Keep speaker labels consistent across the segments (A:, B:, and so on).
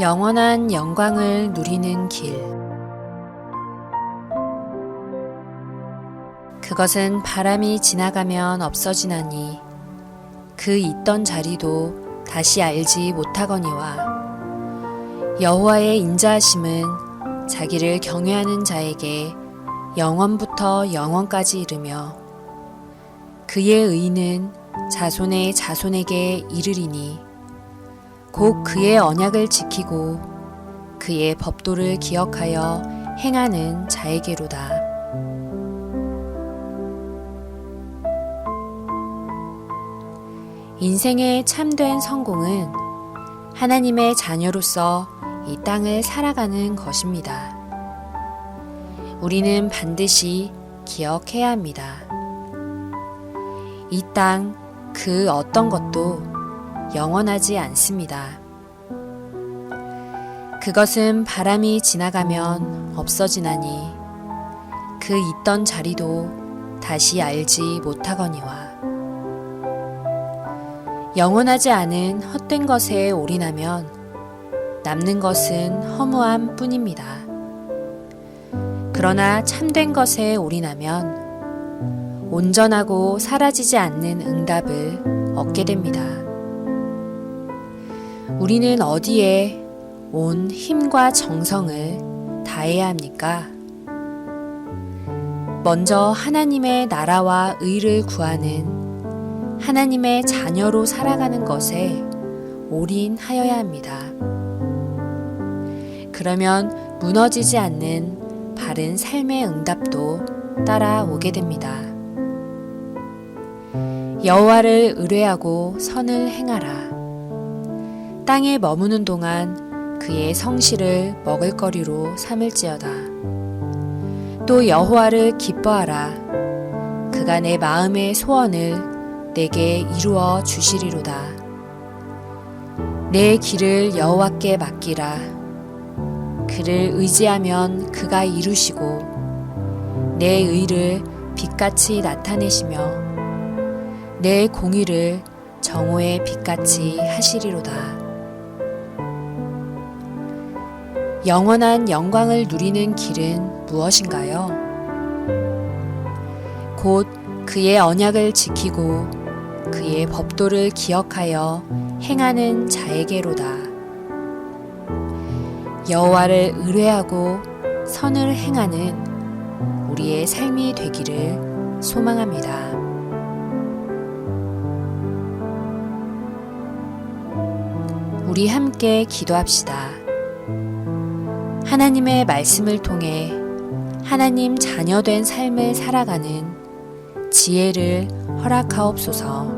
A: 영원한 영광을 누리는 길. 그것은 바람이 지나가면 없어지나니 그 있던 자리도 다시 알지 못하거니와 여호와의 인자하심은 자기를 경외하는 자에게 영원부터 영원까지 이르며 그의 의는 자손의 자손에게 이르리니 곧 그의 언약을 지키고 그의 법도를 기억하여 행하는 자에게로다. 인생의 참된 성공은 하나님의 자녀로서 이 땅을 살아가는 것입니다. 우리는 반드시 기억해야 합니다. 이 땅 그 어떤 것도 영원하지 않습니다. 그것은 바람이 지나가면 없어지나니 그 있던 자리도 다시 알지 못하거니와 영원하지 않은 헛된 것에 올인하면 남는 것은 허무함 뿐입니다. 그러나 참된 것에 올인하면 온전하고 사라지지 않는 응답을 얻게 됩니다. 우리는 어디에 온 힘과 정성을 다해야 합니까? 먼저 하나님의 나라와 의를 구하는 하나님의 자녀로 살아가는 것에 올인하여야 합니다. 그러면 무너지지 않는 바른 삶의 응답도 따라오게 됩니다. 여호와를 의뢰하고 선을 행하라. 땅에 머무는 동안 그의 성실을 먹을거리로 삼을지어다. 또 여호와를 기뻐하라. 그가 내 마음의 소원을 내게 이루어 주시리로다. 내 길을 여호와께 맡기라. 그를 의지하면 그가 이루시고 내 의를 빛같이 나타내시며 내 공의를 정오의 빛같이 하시리로다. 영원한 영광을 누리는 길은 무엇인가요? 곧 그의 언약을 지키고 그의 법도를 기억하여 행하는 자에게로다. 여호와를 의뢰하고 선을 행하는 우리의 삶이 되기를 소망합니다. 우리 함께 기도합시다. 하나님의 말씀을 통해 하나님 자녀된 삶을 살아가는 지혜를 허락하옵소서.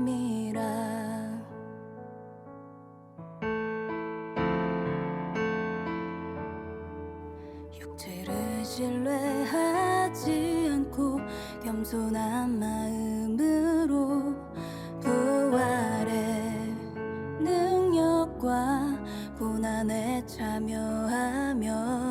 B: 육체를 신뢰하지 않고 겸손한 마음으로 부활의 능력과 고난에 참여하며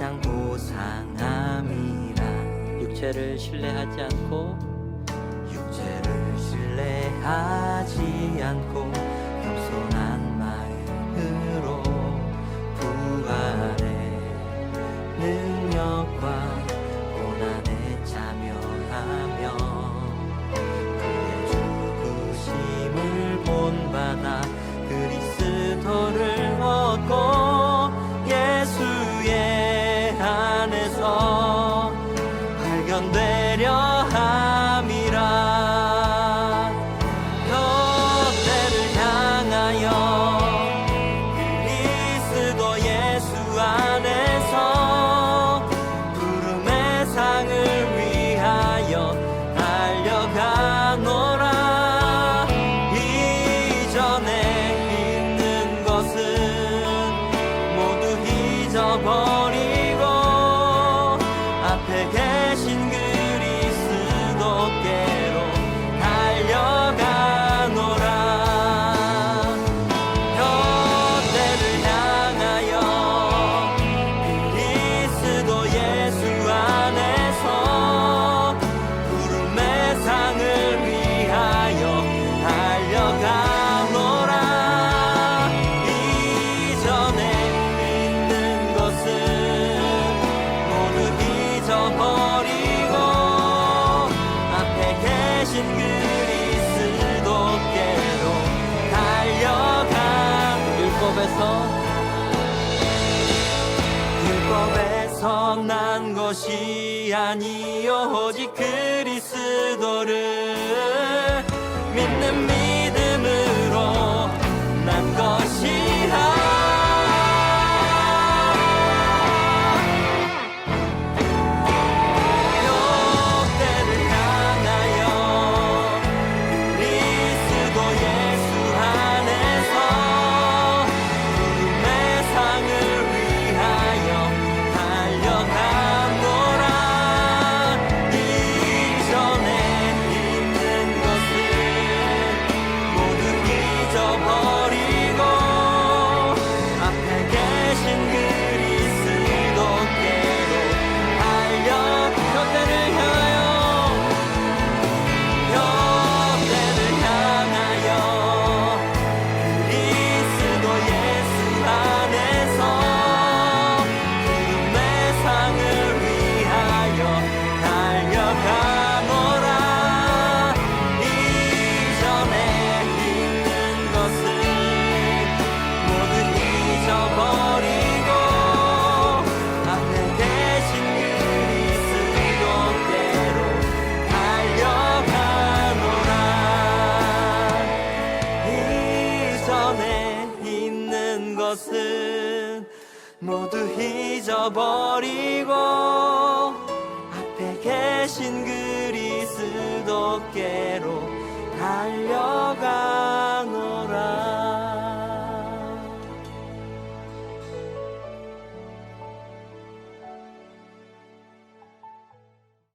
C: 항상 보상함이라.
D: 육체를 신뢰하지 않고
C: 육체를 신뢰하지 않고 선한 것이 아니요 오직 그리스도를 믿는 믿음으로 난 것이 아니 버리고 앞에 계신 그리스도께로 달려가노라.